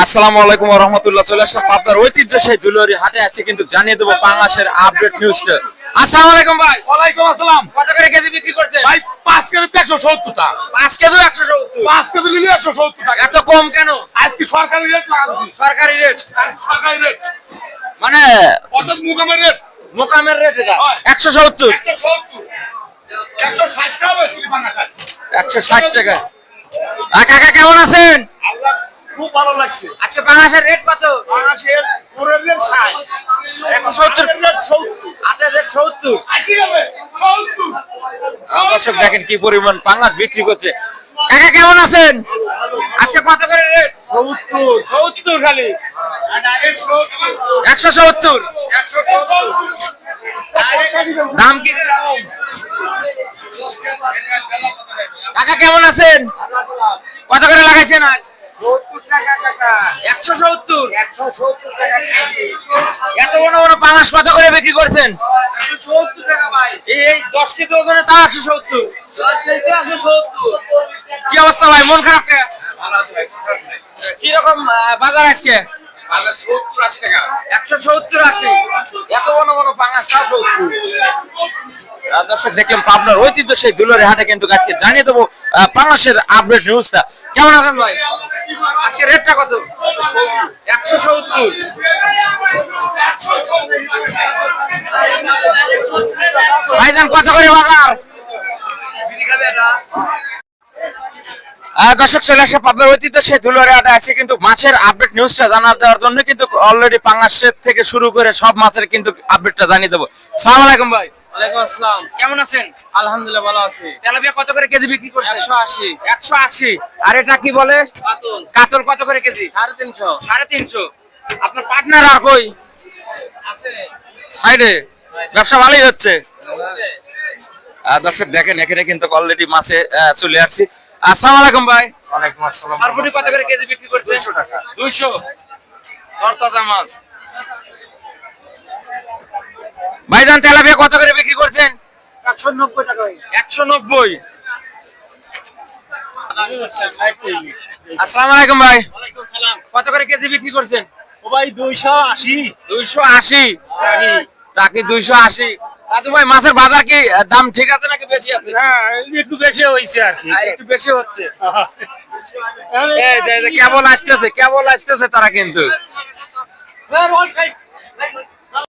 আসসালামু আলাইকুম রহমতুল্লাহ। চলে আসলাম পাবনার দুলরি হাটে। আছে কিন্তু জানিয়ে দেবো পাঙাশের আপডেট নিউজটা আসসালামু আলাইকুম ভাই। ওয়ালাইকুম আসসালাম। কত করে কেজি বিক্রি করছে ভাই পাঁচ কেজি একশো সত্তর টাকা। কেজি নিলে টাকা। এত কম কেন? আজকে সরকারি রেট লাগাচ্ছি সরকারি রেট সরকারি রেট মানে অর্থাৎ রেট মোকামের এটা? টাকা। কাকা কেমন আছেন? খুব ভালো লাগছে। আচ্ছা পাঙাশের রেট কত? বাংলাদেশের পুরের রেট ষাট। একশো সত্তর। রেট সত্তর। আটের রেট সত্তর? আশি দর্শক দেখেন কি পরিমাণ পাঙাশ বিক্রি করছে। কাকা কেমন আছেন? আজকে কত করে রেট সত্তর। সত্তর খালি। একশো সত্তর। দাম কি? কাকা কেমন আছেন? কত করে লাগাইছেন আজ? একশো সত্তর। এত বড় বড় পাঙাশ কত করে বিক্রি করছেন? এই দশ কেজি ওজনে তা একশো সত্তর। কি অবস্থা ভাই? মন খারাপ কীরকম বাজার আজকে? একশো সত্তর আশি। এত বড় বড় পাঙাশ সত্তর। আহ, দর্শক দেখলাম পাবনার ঐতিহ্য সেই দুলারে হাটে কিন্তু আজকে জানিয়ে দেবো পাঙাশের আপডেট নিউজটা কেমন আছেন ভাই? আজকে রেটটা কত? একশো সত্তর। ভাইজান, কত করে বাজার দর্শক, চলে আসে পাবনার ঐতিহ্য সেই দুলারে হাটে আছে, কিন্তু মাছের আপডেট নিউজটা জানা দেওয়ার জন্য কিন্তু অলরেডি পাঙাশের থেকে শুরু করে সব মাছের কিন্তু আপডেটটা জানিয়ে দেবো। সালাম আলাইকুম, ভাই। ওয়ালাইকুম আসসালাম। কেমন আছেন? আলহামদুলিল্লাহ ভালো আছি। তেলাপিয়া কত করে কেজি বিক্রি করছে একশো আশি। আর এটা কি বলে? কাতুল। কাতল কত করে কেজি? সাড়ে তিনশো। সাড়ে তিনশো। আপনার পার্টনার আর কই? আছে। সাইডে। ব্যবসা ভালোই হচ্ছে। আহ, দর্শক দেখেন এখানে কিন্তু অলরেডি মাছে আহ, চলে আসছি। আসসালামু আলাইকুম ভাই। ওয়ালাইকুম আসসালাম। কত করে কেজি বিক্রি করছে 200 টাকা। দুইশো। তরতাজা মাছ। ভাইজান তেলাপিয়া কত করে বিক্রি করছেন? একশো নব্বই টাকা একশো নব্বই। আসসালামু আলাইকুম ভাই। কত করে কেজি বিক্রি করছেন? ও ভাই দুইশো আশি। দুইশো আশি? টাকি দুইশো আশি। দাদু ভাই মাছের বাজার কি দাম ঠিক আছে নাকি বেশি আছে? হ্যাঁ একটু বেশি হয়েছে আর কি। একটু বেশি হচ্ছে। এই যে- এই যে কেবল আসতেছে কেবল আসতেছে তারা কিন্তু।